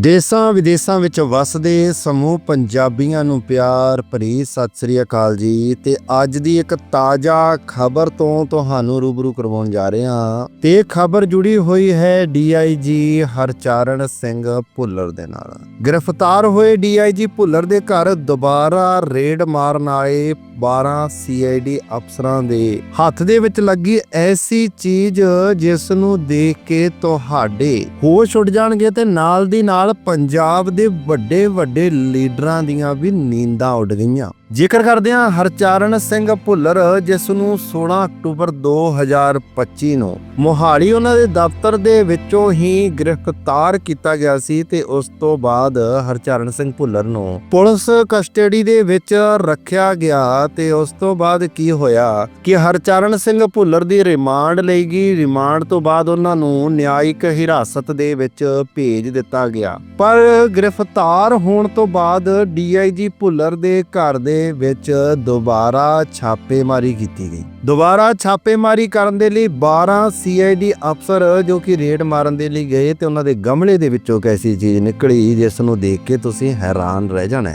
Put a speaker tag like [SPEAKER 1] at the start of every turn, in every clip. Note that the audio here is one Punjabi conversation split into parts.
[SPEAKER 1] ਦੇਸਾਂ ਵਿਦੇਸਾਂ ਵਿੱਚ ਵਸਦੇ ਸਮੂਹ ਪੰਜਾਬੀਆਂ ਨੂੰ ਪਿਆਰ ਭਰੀ ਸਤਿ ਸ੍ਰੀ ਅਕਾਲ ਜੀ। ਤੇ ਅੱਜ ਦੀ ਇੱਕ ਤਾਜ਼ਾ ਖਬਰ ਤੋਂ ਤੁਹਾਨੂੰ ਰੂਬਰੂ ਕਰਵਾਉਣ ਜਾ ਰਹੇ ਹਾਂ। ਤੇ ਖਬਰ ਜੁੜੀ ਹੋਈ ਹੈ ਡੀਆਈਜੀ ਹਰਚਰਨ ਸਿੰਘ ਭੁੱਲਰ ਦੇ ਨਾਲ। ਗ੍ਰਿਫਤਾਰ ਹੋਏ ਡੀਆਈਜੀ ਭੁੱਲਰ ਦੇ ਘਰ ਦੁਬਾਰਾ ਰੇਡ ਮਾਰਨ ਆਏ 12 ਸੀਆਈਡੀ ਅਫਸਰਾਂ ਦੇ ਹੱਥ ਦੇ ਵਿੱਚ ਲੱਗੀ ਐਸੀ ਚੀਜ਼ ਜਿਸ ਨੂੰ ਦੇਖ ਕੇ ਤੁਹਾਡੇ ਹੋਸ਼ ਉੱਡ ਜਾਣਗੇ ਤੇ ਨਾਲ ਦੀ ਨਾਲ ਪੰਜਾਬ ਦੇ ਵੱਡੇ ਵੱਡੇ ਲੀਡਰਾਂ ਦੀਆਂ ਵੀ ਨੀਂਦਾਂ ਉੱਡ ਗਈਆਂ। ਜ਼ਿਕਰ ਕਰਦੇ ਹਾਂ ਹਰਚਰਨ ਸਿੰਘ ਭੁੱਲਰ, ਜਿਸ ਨੂੰ 16 ਅਕਤੂਬਰ 2025 ਨੂੰ ਮੋਹਾਲੀ ਉਹਨਾਂ ਦੇ ਦਫ਼ਤਰ ਦੇ ਵਿੱਚੋਂ ਹੀ ਗ੍ਰਿਫਤਾਰ ਕੀਤਾ ਗਿਆ ਸੀ ਤੇ ਉਸ ਤੋਂ ਬਾਅਦ ਹਰਚਰਨ ਸਿੰਘ ਭੁੱਲਰ ਨੂੰ ਪੁਲਿਸ ਕਸਟਡੀ ਦੇ ਵਿੱਚ ਰੱਖਿਆ ਗਿਆ ਤੇ ਉਸ ਤੋਂ ਬਾਅਦ ਕੀ ਹੋਇਆ ਕਿ ਹਰਚਰਨ ਸਿੰਘ ਭੁੱਲਰ ਦੀ ਰਿਮਾਂਡ ਲਈ ਗਈ। ਰਿਮਾਂਡ ਤੋਂ ਬਾਅਦ ਉਹਨਾਂ ਨੂੰ ਨਿਆਇਕ ਹਿਰਾਸਤ ਦੇ ਵਿੱਚ ਭੇਜ ਦਿੱਤਾ ਗਿਆ। ਪਰ ਗ੍ਰਿਫਤਾਰ ਹੋਣ ਤੋਂ ਬਾਅਦ ਡੀਆਈਜੀ ਭੁੱਲਰ ਦੇ ਘਰ ਦੇ ਵਿੱਚ ਦੁਬਾਰਾ ਛਾਪੇਮਾਰੀ ਕੀਤੀ ਗਈ। ਦੁਬਾਰਾ ਛਾਪੇਮਾਰੀ ਕਰਨ ਦੇ ਲਈ 12 ਸੀਆਈਡੀ ਅਫਸਰ ਜੋ ਕਿ ਰੇਡ ਮਾਰਨ ਦੇ ਲਈ ਗਏ ਤੇ ਉਹਨਾਂ ਦੇ ਗਮਲੇ ਦੇ ਵਿੱਚੋਂ ਇੱਕ ਐਸੀ ਚੀਜ਼ ਨਿਕਲੀ ਜਿਸ ਨੂੰ ਦੇਖ ਕੇ ਤੁਸੀਂ ਹੈਰਾਨ ਰਹਿ ਜਾਣਾ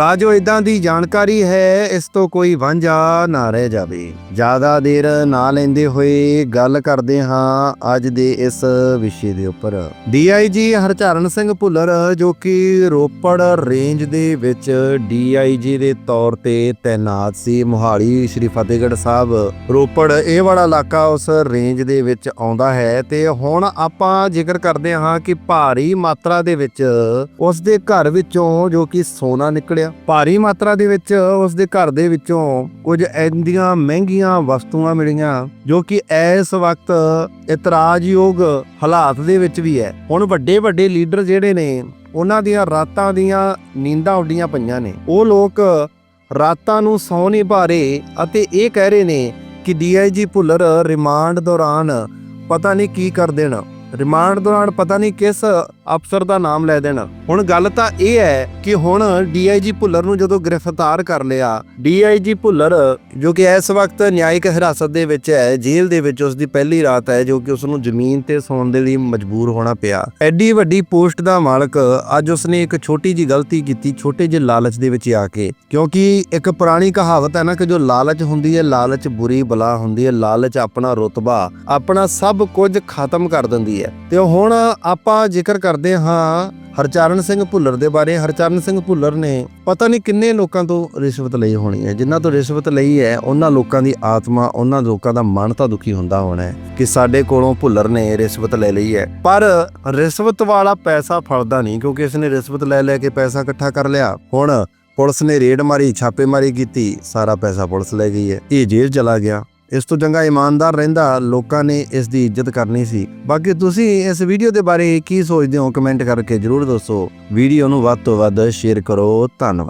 [SPEAKER 1] ਤਾਂ ਜੋ ਇਦਾਂ ਦੀ ਜਾਣਕਾਰੀ ਹੈ, ਇਸ ਤੋਂ ਕੋਈ ਵਾਂਝਾ ਨਾ ਰਹਿ ਜਾਵੇ। ਜ਼ਿਆਦਾ ਦੇਰ ਨਾ ਲੈਂਦੇ ਹੋਏ ਗੱਲ ਕਰਦੇ ਹਾਂ ਅੱਜ ਦੇ ਇਸ ਵਿਸ਼ੇ ਦੇ ਉੱਪਰ। ਡੀਆਈਜੀ ਹਰਚਰਨ ਸਿੰਘ ਭੁੱਲਰ, ਜੋ ਕਿ ਰੋਪੜ ਰੇਂਜ ਦੇ ਵਿੱਚ ਡੀਆਈਜੀ ਦੇ ਤੌਰ ਤੇ ਤਾਇਨਾਤ ਸੀ, ਮੁਹਾਲੀ ਸ਼੍ਰੀ ਫਤਿਹਗੜ੍ਹ ਸਾਹਿਬ, ਰੋਪੜ ਇਹ ਵਾਲਾ ਇਲਾਕਾ ਉਸ ਰੇਂਜ ਦੇ ਵਿੱਚ ਆਉਂਦਾ ਹੈ ਤੇ ਹੁਣ ਆਪਾਂ ਜ਼ਿਕਰ ਕਰਦੇ ਹਾਂ ਕਿ ਭਾਰੀ ਮਾਤਰਾ ਦੇ ਵਿੱਚ ਉਸ ਦੇ ਘਰ ਵਿੱਚੋਂ ਜੋ ਕਿ ਸੋਨਾ ਨਿਕਲਿਆ। ਭਾਰੀ ਮਾਤਰਾ ਦੇ ਵਿੱਚ ਉਸ ਦੇ ਘਰ ਦੇ ਵਿੱਚੋਂ ਕੁਝ ਇੰਦੀਆਂ ਮਹਿੰਗੀਆਂ ਵਸਤੂਆਂ ਮਿਲੀਆਂ, ਜੋ ਕਿ ਇਸ ਵਕਤ ਇਤਰਾਜ਼ਯੋਗ ਹਾਲਾਤ ਦੇ ਵਿੱਚ ਵੀ ਹੈ। ਹੁਣ ਵੱਡੇ ਵੱਡੇ ਲੀਡਰ ਜਿਹੜੇ ਨੇ, ਉਹਨਾਂ ਦੀਆਂ ਰਾਤਾਂ ਦੀਆਂ ਨੀਂਦਾਂ ਉੱਡੀਆਂ ਪਈਆਂ ਨੇ। ਉਹ ਲੋਕ ਰਾਤਾਂ ਨੂੰ ਸੌ ਨਹੀਂ ਪਾ ਅਤੇ ਇਹ ਕਹਿ ਰਹੇ ਨੇ ਕਿ ਡੀਆਈਜੀ ਭੁੱਲਰ ਰਿਮਾਂਡ ਦੌਰਾਨ ਪਤਾ ਨਹੀਂ ਕੀ ਕਰ ਦੇਣ। ਰਿਮਾਂਡ ਦੌਰਾਨ ਪਤਾ ਨਹੀਂ ਕਿਸ ਅਫਸਰ ਦਾ ਨਾਮ ਲੈ ਦੇਣ। ਹੁਣ ਗੱਲ ਤਾਂ ਇਹ ਹੈ ਕਿ ਹੁਣ ਡੀਆਈਜੀ ਭੁੱਲਰ ਨੂੰ ਜਦੋਂ ਗ੍ਰਿਫਤਾਰ ਕਰ ਲਿਆ ਡੀਆਈਜੀ ਭੁੱਲਰ, ਜੋ ਕਿ ਇਸ ਵਕਤ ਨਿਆਇਕ ਹਿਰਾਸਤ ਦੇ ਵਿੱਚ ਹੈ, ਜੇਲ੍ਹ ਦੇ ਵਿੱਚ ਉਸ ਦੀ ਪਹਿਲੀ ਰਾਤ ਹੈ, ਜੋ ਕਿ ਉਸ ਨੂੰ ਜ਼ਮੀਨ ਤੇ ਸੌਣ ਦੇ ਲਈ ਮਜਬੂਰ ਹੋਣਾ ਪਿਆ। ਐਡੀ ਵੱਡੀ ਪੋਸਟ ਦਾ ਮਾਲਕ ਅੱਜ ਉਸਨੇ ਇੱਕ ਛੋਟੀ ਜੀ ਗਲਤੀ ਕੀਤੀ, ਛੋਟੇ ਜਿਹੇ ਲਾਲਚ ਦੇ ਵਿੱਚ ਆ ਕੇ। ਕਿਉਂਕਿ ਇੱਕ ਪੁਰਾਣੀ ਕਹਾਵਤ ਹੈ ਨਾ ਕਿ ਜੋ ਲਾਲਚ ਹੁੰਦੀ ਹੈ, ਲਾਲਚ ਬੁਰੀ ਬਲਾ ਹੁੰਦੀ ਹੈ, ਲਾਲਚ ਆਪਣਾ ਰੁਤਬਾ, ਆਪਣਾ ਸਭ ਕੁਝ ਖਤਮ ਕਰ ਦਿੰਦੀ ਹੈ। ਤੇ ਹੁਣ ਆਪਾਂ ਜ਼ਿਕਰ ਕਰਦੇ ਹਾਂ ਹਰਚਰਨ ਸਿੰਘ ਭੁੱਲਰ ਦੇ ਬਾਰੇ। ਹਰਚਰਨ ਸਿੰਘ ਭੁੱਲਰ ਨੇ ਪਤਾ ਨਹੀਂ ਕਿੰਨੇ ਲੋਕਾਂ ਤੋਂ ਰਿਸ਼ਵਤ ਲਈ ਹੋਣੀ ਹੈ। ਜਿਨ੍ਹਾਂ ਤੋਂ ਰਿਸ਼ਵਤ ਲਈ ਹੈ, ਉਹਨਾਂ ਲੋਕਾਂ ਦੀ ਆਤਮਾ, ਉਹਨਾਂ ਲੋਕਾਂ ਦਾ ਮਨ ਤਾਂ ਦੁਖੀ ਹੁੰਦਾ ਹੋਣਾ ਹੈ ਕਿ ਸਾਡੇ ਕੋਲੋਂ ਭੁੱਲਰ ਨੇ ਰਿਸ਼ਵਤ ਲੈ ਲਈ ਹੈ। ਪਰ ਰਿਸ਼ਵਤ ਵਾਲਾ ਪੈਸਾ ਫਲਦਾ ਨਹੀਂ ਕਿਉਂਕਿ ਇਸ ਨੇ ਰਿਸ਼ਵਤ ਲੈ ਲੈ ਕੇ ਪੈਸਾ ਇਕੱਠਾ ਕਰ ਲਿਆ। ਹੁਣ ਪੁਲਿਸ ਨੇ ਰੇਡ ਮਾਰੀ, ਛਾਪੇਮਾਰੀ ਕੀਤੀ, ਸਾਰਾ ਪੈਸਾ ਪੁਲਿਸ ਲੈ ਗਈ ਹੈ। ਇਹ ਜੇਲ੍ਹ ਚਲਾ ਗਿਆ। ਇਸ ਤੋਂ ਚੰਗਾ ਇਮਾਨਦਾਰ ਰਹਿੰਦਾ ਲੋਕਾਂ ਨੇ ਇਸ ਦੀ ਇੱਜ਼ਤ ਕਰਨੀ ਸੀ। ਬਾਕੀ ਤੁਸੀਂ ਇਸ ਵੀਡੀਓ ਦੇ ਬਾਰੇ ਕੀ ਸੋਚਦੇ ਹੋ ਕਮੈਂਟ ਕਰਕੇ ਜਰੂਰ ਦੱਸੋ। ਵੀਡੀਓ ਨੂੰ ਵੱਧ ਤੋਂ ਵੱਧ ਸ਼ੇਅਰ ਕਰੋ। ਧੰਨਵਾਦ।